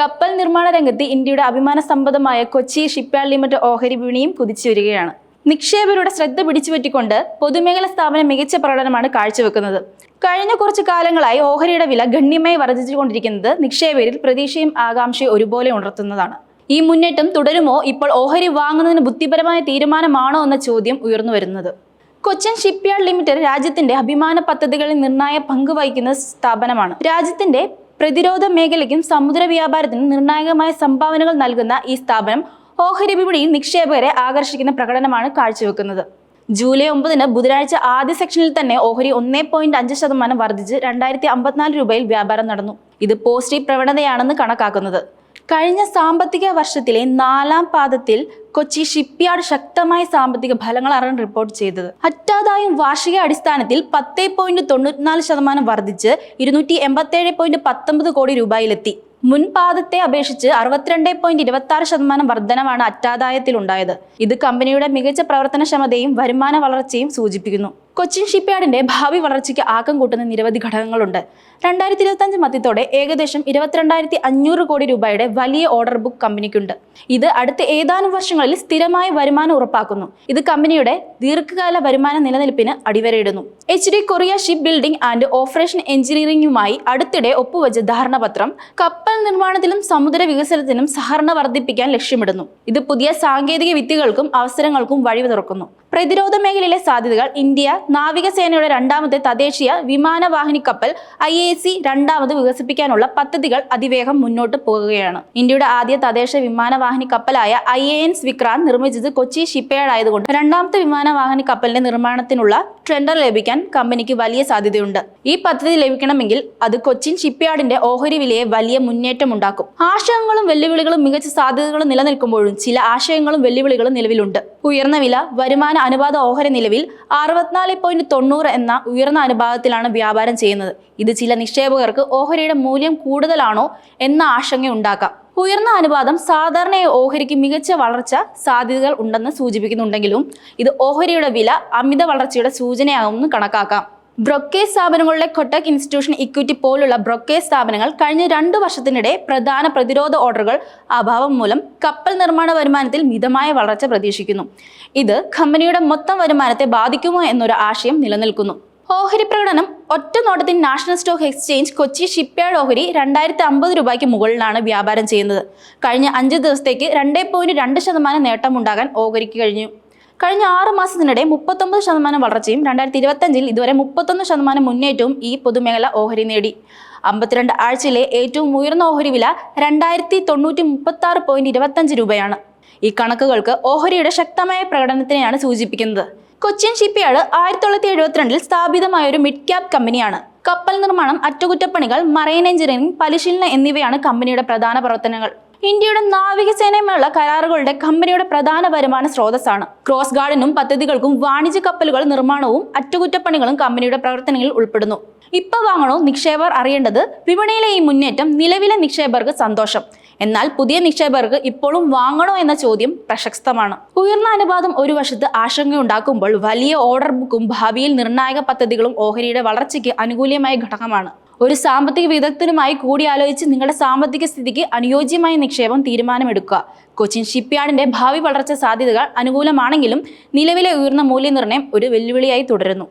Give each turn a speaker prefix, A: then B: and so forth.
A: കപ്പൽ നിർമ്മാണ രംഗത്ത് ഇന്ത്യയുടെ അഭിമാന സമ്പദമായ കൊച്ചി ഷിപ്പ്യാർഡ് ലിമിറ്റഡ് ഓഹരി വിപണിയും കുതിച്ചു വരികയാണ്. നിക്ഷേപകരുടെ ശ്രദ്ധ പിടിച്ചുപറ്റിക്കൊണ്ട് പൊതുമേഖലാ സ്ഥാപനം മികച്ച പ്രകടനമാണ് കാഴ്ചവെക്കുന്നത്. കഴിഞ്ഞ കുറച്ചു കാലങ്ങളായി ഓഹരിയുടെ വില ഗണ്യമായി വർദ്ധിച്ചുകൊണ്ടിരിക്കുന്നത് നിക്ഷേപകരിൽ പ്രതീക്ഷയും ആകാംക്ഷയും ഒരുപോലെ ഉണർത്തുന്നതാണ്. ഈ മുന്നേറ്റം തുടരുമോ? ഇപ്പോൾ ഓഹരി വാങ്ങുന്നതിന് ബുദ്ധിപരമായ തീരുമാനമാണോ എന്ന ചോദ്യം ഉയർന്നു വരുന്നത്. കൊച്ചിൻ ഷിപ്പ്യാർഡ് ലിമിറ്റഡ് രാജ്യത്തിന്റെ അഭിമാന പദ്ധതികളിൽ നിർണായ പങ്ക് വഹിക്കുന്ന സ്ഥാപനമാണ്. രാജ്യത്തിന്റെ പ്രതിരോധ മേഖലയ്ക്കും സമുദ്ര വ്യാപാരത്തിനും നിർണായകമായ സംഭാവനകൾ നൽകുന്ന ഈ സ്ഥാപനം ഓഹരി വിപണിയിൽ നിക്ഷേപകരെ ആകർഷിക്കുന്ന പ്രകടനമാണ് കാഴ്ചവെക്കുന്നത്. ജൂലൈ ഒമ്പതിന് ബുധനാഴ്ച ആദ്യ സെക്ഷനിൽ തന്നെ ഓഹരി ഒന്നേ പോയിന്റ് അഞ്ച് ശതമാനം വർദ്ധിച്ച് രണ്ടായിരത്തി അമ്പത്തിനാല് രൂപയിൽ വ്യാപാരം നടന്നു. ഇത് പോസിറ്റീവ് പ്രവണതയാണെന്ന് കണക്കാക്കുന്നത്. കഴിഞ്ഞ സാമ്പത്തിക വർഷത്തിലെ നാലാം പാദത്തിൽ കൊച്ചി ഷിപ്പ്യാർഡ് ശക്തമായ സാമ്പത്തിക ഫലങ്ങളാണ് റിപ്പോർട്ട് ചെയ്തത്. അറ്റാദായം വാർഷിക അടിസ്ഥാനത്തിൽ പത്ത് പോയിന്റ് തൊണ്ണൂറ്റിനാല് ശതമാനം വർദ്ധിച്ച് ഇരുന്നൂറ്റി എൺപത്തേഴ് പോയിന്റ് പത്തൊമ്പത് കോടി രൂപയിലെത്തി. മുൻപാദത്തെ അപേക്ഷിച്ച് അറുപത്തിരണ്ട് പോയിന്റ് ഇരുപത്തി ആറ് ശതമാനം വർധനമാണ് അറ്റാദായത്തിലുണ്ടായത്. ഇത് കമ്പനിയുടെ മികച്ച പ്രവർത്തനക്ഷമതയും വരുമാന വളർച്ചയും സൂചിപ്പിക്കുന്നു. കൊച്ചിൻ ഷിപ്പ്യാർഡിന്റെ ഭാവി വളർച്ചയ്ക്ക് ആക്കം കൂട്ടുന്ന നിരവധി ഘടകങ്ങളുണ്ട്. രണ്ടായിരത്തി ഇരുപത്തഞ്ച് മധ്യത്തോടെ ഏകദേശം ഇരുപത്തിരണ്ടായിരത്തി അഞ്ഞൂറ് കോടി രൂപയുടെ വലിയ ഓർഡർ ബുക്ക് കമ്പനിക്കുണ്ട്. ഇത് അടുത്ത ഏതാനും വർഷങ്ങളിൽ സ്ഥിരമായ വരുമാനം ഉറപ്പാക്കുന്നു. ഇത് കമ്പനിയുടെ ദീർഘകാല വരുമാന നിലനിൽപ്പിന് അടിവരയിടുന്നു. H D Korea ship building and operation എഞ്ചിനീയറിംഗുമായി അടുത്തിടെ ഒപ്പുവെച്ച ധാരണാപത്രം കപ്പൽ നിർമ്മാണത്തിലും സമുദ്ര വികസനത്തിനും സഹകരണം വർദ്ധിപ്പിക്കാൻ ലക്ഷ്യമിടുന്നു. ഇത് പുതിയ സാങ്കേതിക വിദ്യകൾക്കും അവസരങ്ങൾക്കും വഴി തുറക്കുന്നു പ്രതിരോധ മേഖലയിലെ സാധ്യതകൾ ഇന്ത്യ നാവികസേനയുടെ രണ്ടാമത്തെ തദ്ദേശീയ വിമാനവാഹിനി കപ്പൽ ഐ എ സി രണ്ടാമത് വികസിപ്പിക്കാനുള്ള പദ്ധതികൾ അതിവേഗം മുന്നോട്ട് പോകുകയാണ്. ഇന്ത്യയുടെ ആദ്യ തദ്ദേശ വിമാനവാഹിനി കപ്പലായ ഐ എ എൻ വിക്രാന്ത് നിർമ്മിച്ചത് കൊച്ചി ഷിപ്പയാർഡ് ആയതുകൊണ്ട് രണ്ടാമത്തെ വിമാനവാഹിനി കപ്പലിന്റെ നിർമ്മാണത്തിനുള്ള ടെൻഡർ ലഭിക്കാൻ കമ്പനിക്ക് വലിയ സാധ്യതയുണ്ട്. ഈ പദ്ധതി ലഭിക്കണമെങ്കിൽ അത് കൊച്ചിൻ ഷിപ്പ്യാർഡിന്റെ ഓഹരി വിലയെ വലിയ മുന്നേറ്റം ഉണ്ടാക്കും. ആശയങ്ങളും വെല്ലുവിളികളും മികച്ച സാധ്യതകളും നിലനിൽക്കുമ്പോഴും ചില ആശയങ്ങളും വെല്ലുവിളികളും നിലവിലുണ്ട്. ഉയർന്ന വില വരുമാന അനുപാത ഓഹരി നിലവിൽ അറുപത്തിനാല് പോയിന്റ് തൊണ്ണൂറ് എന്ന ഉയർന്ന അനുപാതത്തിലാണ് വ്യാപാരം ചെയ്യുന്നത്. ഇത് ചില നിക്ഷേപകർക്ക് ഓഹരിയുടെ മൂല്യം കൂടുതലാണോ എന്ന ആശങ്ക ഉണ്ടാക്കാം ഉയർന്ന അനുപാതം സാധാരണ ഓഹരിക്ക് മികച്ച വളർച്ച സാധ്യതകൾ ഉണ്ടെന്ന് സൂചിപ്പിക്കുന്നുണ്ടെങ്കിലും ഇത് ഓഹരിയുടെ വില അമിത വളർച്ചയുടെ സൂചനയാകുമെന്ന് കണക്കാക്കാം. ബ്രൊക്കേജ് സ്ഥാപനങ്ങളുടെ കൊട്ടക് ഇൻസ്റ്റിറ്റ്യൂഷൻ ഇക്വിറ്റി പോലുള്ള ബ്രൊക്കേജ് സ്ഥാപനങ്ങൾ കഴിഞ്ഞ രണ്ടു വർഷത്തിനിടെ പ്രധാന പ്രതിരോധ ഓർഡറുകൾ അഭാവം മൂലം കപ്പൽ നിർമ്മാണ വരുമാനത്തിൽ മിതമായ വളർച്ച പ്രതീക്ഷിക്കുന്നു. ഇത് കമ്പനിയുടെ മൊത്തം വരുമാനത്തെ ബാധിക്കുമോ എന്നൊരു ആശയം നിലനിൽക്കുന്നു. ഓഹരി പ്രകടനം ഒറ്റ നോട്ടത്തിൽ national stock exchange Kochi shipyard ഓഹരി രണ്ടായിരത്തി അമ്പത് രൂപയ്ക്ക് മുകളിലാണ് വ്യാപാരം ചെയ്യുന്നത്. കഴിഞ്ഞ അഞ്ച് ദിവസത്തേക്ക് രണ്ടേ പോയിന്റ് രണ്ട് ശതമാനം നേട്ടമുണ്ടാകാൻ ഓഹരിക്ക് കഴിഞ്ഞു. കഴിഞ്ഞ ആറ് മാസത്തിനിടെ മുപ്പത്തൊമ്പത് ശതമാനം വളർച്ചയും രണ്ടായിരത്തി ഇരുപത്തഞ്ചിൽ ഇതുവരെ മുപ്പത്തൊന്ന് ശതമാനം മുന്നേറ്റവും ഈ പൊതുമേഖല ഓഹരി നേടി. അമ്പത്തിരണ്ട് ആഴ്ചയിലെ ഏറ്റവും ഉയർന്ന ഓഹരി വില രണ്ടായിരത്തി തൊണ്ണൂറ്റി മുപ്പത്തി ആറ് പോയിന്റ് ഇരുപത്തഞ്ച് രൂപയാണ്. ഈ കണക്കുകൾക്ക് ഓഹരിയുടെ ശക്തമായ പ്രകടനത്തിനെയാണ് സൂചിപ്പിക്കുന്നത്. കൊച്ചിൻ ഷിപ്പ്യാർഡ് ആയിരത്തി തൊള്ളായിരത്തി എഴുപത്തിരണ്ടിൽ സ്ഥാപിതമായ ഒരു മിഡ് ക്യാപ് കമ്പനിയാണ്. കപ്പൽ നിർമ്മാണം അറ്റകുറ്റപ്പണികൾ മറൈൻ എഞ്ചിനീയറിംഗ് പരിശീലനം എന്നിവയാണ് കമ്പനിയുടെ പ്രധാന പ്രവർത്തനങ്ങൾ. ഇന്ത്യയുടെ നാവികസേനയുമായുള്ള കരാറുകളുടെ കമ്പനിയുടെ പ്രധാന വരുമാന സ്രോതസ്സാണ്. ക്രോസ് ഗാർഡിനും പദ്ധതികൾക്കും വാണിജ്യ കപ്പലുകൾ നിർമ്മാണവും അറ്റകുറ്റപ്പണികളും കമ്പനിയുടെ പ്രവർത്തനങ്ങളിൽ ഉൾപ്പെടുന്നു. ഇപ്പൊ വാങ്ങണോ നിക്ഷേപർ അറിയേണ്ടത് വിപണിയിലെ ഈ മുന്നേറ്റം നിലവിലെ നിക്ഷേപകർക്ക് സന്തോഷം. എന്നാൽ പുതിയ നിക്ഷേപകർക്ക് ഇപ്പോഴും വാങ്ങണോ എന്ന ചോദ്യം പ്രശസ്തമാണ് ഉയർന്ന അനുപാതം ഒരു വശത്ത് ആശങ്കയുണ്ടാക്കുമ്പോൾ വലിയ ഓർഡർ ബുക്കും ഭാവിയിൽ നിർണായക പദ്ധതികളും ഓഹരിയുടെ വളർച്ചയ്ക്ക് അനുകൂലമായ ഘടകമാണ്. ഒരു സാമ്പത്തിക വിദഗ്ധനുമായി കൂടിയാലോചിച്ച് നിങ്ങളുടെ സാമ്പത്തിക സ്ഥിതിക്ക് അനുയോജ്യമായ നിക്ഷേപം തീരുമാനമെടുക്കുക. കൊച്ചിൻ ഷിപ്പ്യാർഡിന്റെ ഭാവി വളർച്ച സാധ്യതകൾ അനുകൂലമാണെങ്കിലും നിലവിലെ ഉയർന്ന മൂല്യനിർണയം ഒരു വെല്ലുവിളിയായി തുടരുന്നു.